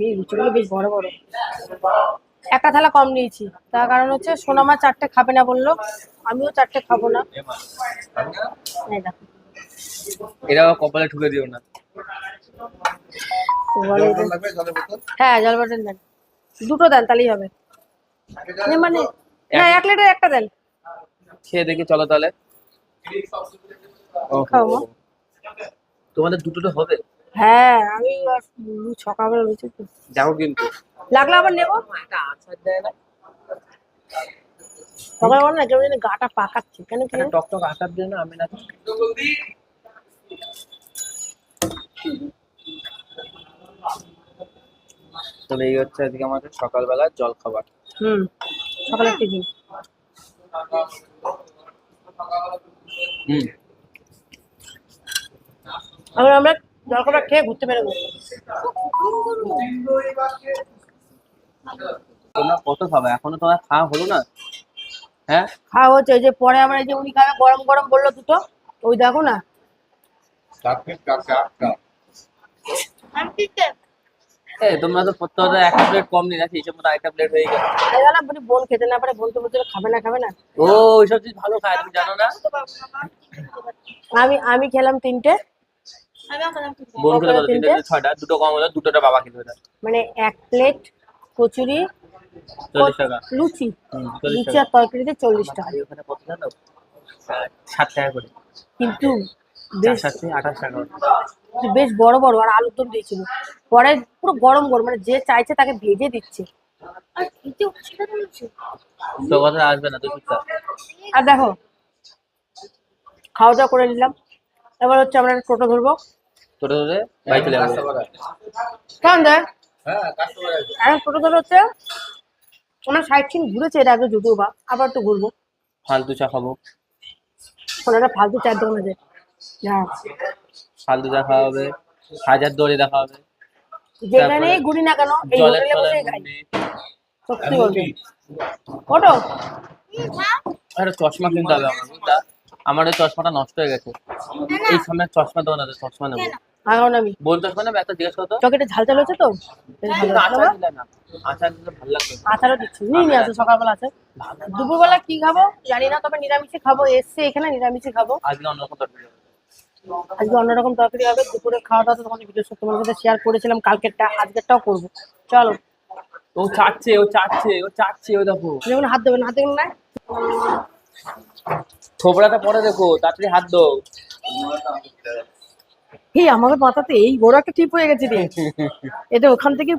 এই লুচিগুলো বেশ বড় বড়। একটা থালা কম নিয়েছি। তার কারণ হচ্ছে সোনামা চারটে খাবে না বলল আমিও চারটে খাব না। এরাও কপালে ঠুকে দিও না। হ্যাঁ জল বটল দেন। দুটো দেন তাহলেই হবে। মানে না এক লিটার একটা দেন। খেয়ে দেখি চলো তাহলে। তোমাদের দুটো তো হবে? হ্যাঁ আমি সকালবেলা তো। যাও কিন্তু। লাগলে আবার নেব। সকালবেলা না কেমন গাটা পাকাচ্ছে। কেন কি টক টক দিয়ে না আমি না তাহলে এই হচ্ছে আজকে আমাদের সকালবেলা জল খাবার হুম সকালের টিফিন। হুম। এখন আমরা জলখাবার খেয়ে ঘুরতে বেরোবো। তোমরা কত খাবে? এখনও তোমার খাওয়া হলো না? হ্যাঁ? খাওয়া হচ্ছে এই যে পরে আবার এই যে উনি খাবে গরম গরম বলল দুটো ওই দেখো না। এ তোমরা তো প্রত্যেকটা একটা প্লেট কম নিয়ে যাচ্ছি হিসেব মতো একটা প্লেট হয়ে গেল। এই বলি বোন খেতে না পারে বোন তো বলছিল খাবে না খাবে না। ও ওইসব জিনিস ভালো খায় তুমি জানো না? আমি আমি খেলাম তিনটে। বোন খেলে বলো তিনটে? তিনটে ছয়টা দুটো কম হলো দুটোটা বাবা খেতে হবে মানে এক প্লেট কচুরি চল্লিশ টাকা। লুচি। লুচি আর তরকারিতে চল্লিশ টাকা। ওখানে কত জানো? ষাট টাকা করে। কিন্তু বেশ আঠাশ টাকা বেশ বড় বড় আর আলুর দম দিয়েছিল। পরে পুরো গরম গরম মানে যে চাইছে তাকে ভেজে দিচ্ছে। তো কথা আসবে না তো আর দেখো খাওয়া দাওয়া করে নিলাম। এবার হচ্ছে আমরা একটা টোটো ধরবো। টোটো ধরে বাড়ি চলে যাব কেমন দেয় এখন টোটো ধরে হচ্ছে ওনার সাইড সিন ঘুরেছে এর আগে যদিও বা আবার তো ঘুরবো। ফালতু চা খাব। ওনারা ফালতু চার দোকান আছে। হ্যাঁ ফালতু চা খাওয়া হবে হাজার দৌড়ে দেখা হবে। যেখানেই ঘুরি না কেন এই হোটেলে বসে খাই। সত্যি বলতে। ওটো একটা চশমা কিনতে হবে আমার বুঝলা? আমার ওই চশমাটা নষ্ট হয়ে গেছে। এই সামনে চশমা দেবো না চশমা নেব। এখন আমি। বোন চশমা নেবে একটা জিজ্ঞেস করতো চকেটে ঝাল চাল হচ্ছে তো? আচার দিলে না? আচার দিলে ভালো লাগবে আচারও দিচ্ছি। নিয়ে নিয়ে আসো সকালবেলা আছে। দুপুরবেলা কি খাব? জানি না তবে নিরামিষই খাব। এসছে এখানে নিরামিষই খাব। আজকে অন্যরকম তরকারি হবে। আজকে অন্যরকম তরকারি হবে। দুপুরে খাওয়া দাওয়া তো তোমাদের ভিডিও তোমার সাথে শেয়ার করেছিলাম। কালকেরটা আজকেরটাও করব। চলো। ও চাচ্ছে ও চাচ্ছে ও চাচ্ছে ও দেখো। যেমন হাত দেবেন হাত দেবেন না থোবড়াটা পরে দেখো তাড়াতাড়ি হাত দাও। এই আমাদের পাতাতে এই বড় একটা টিপ হয়ে গেছে রে এটা ওখান থেকে